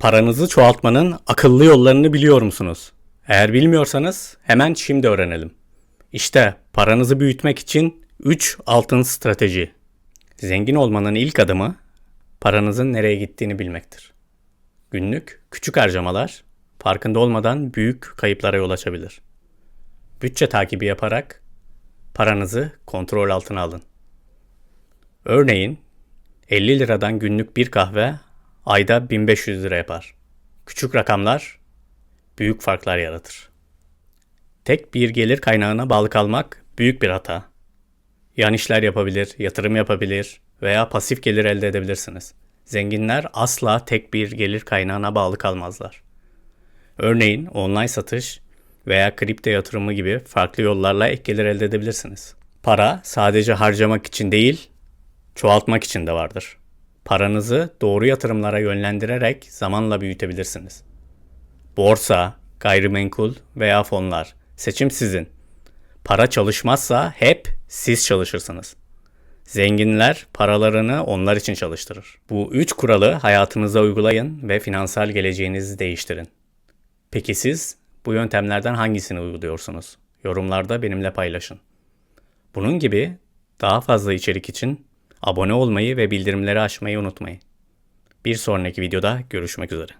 Paranızı çoğaltmanın akıllı yollarını biliyor musunuz? Eğer bilmiyorsanız hemen şimdi öğrenelim. İşte paranızı büyütmek için 3 altın strateji. Zengin olmanın ilk adımı paranızın nereye gittiğini bilmektir. Günlük küçük harcamalar farkında olmadan büyük kayıplara yol açabilir. Bütçe takibi yaparak paranızı kontrol altına alın. Örneğin 50 liradan günlük bir kahve ayda 1500 lira yapar. Küçük rakamlar büyük farklar yaratır. Tek bir gelir kaynağına bağlı kalmak büyük bir hata. Yan işler yapabilir, yatırım yapabilir veya pasif gelir elde edebilirsiniz. Zenginler asla tek bir gelir kaynağına bağlı kalmazlar. Örneğin online satış veya kripto yatırımı gibi farklı yollarla ek gelir elde edebilirsiniz. Para sadece harcamak için değil, çoğaltmak için de vardır. Paranızı doğru yatırımlara yönlendirerek zamanla büyütebilirsiniz. Borsa, gayrimenkul veya fonlar. Seçim sizin. Para çalışmazsa hep siz çalışırsınız. Zenginler paralarını onlar için çalıştırır. Bu üç kuralı hayatınıza uygulayın ve finansal geleceğinizi değiştirin. Peki siz bu yöntemlerden hangisini uyguluyorsunuz? Yorumlarda benimle paylaşın. Bunun gibi daha fazla içerik için abone olmayı ve bildirimleri açmayı unutmayın. Bir sonraki videoda görüşmek üzere.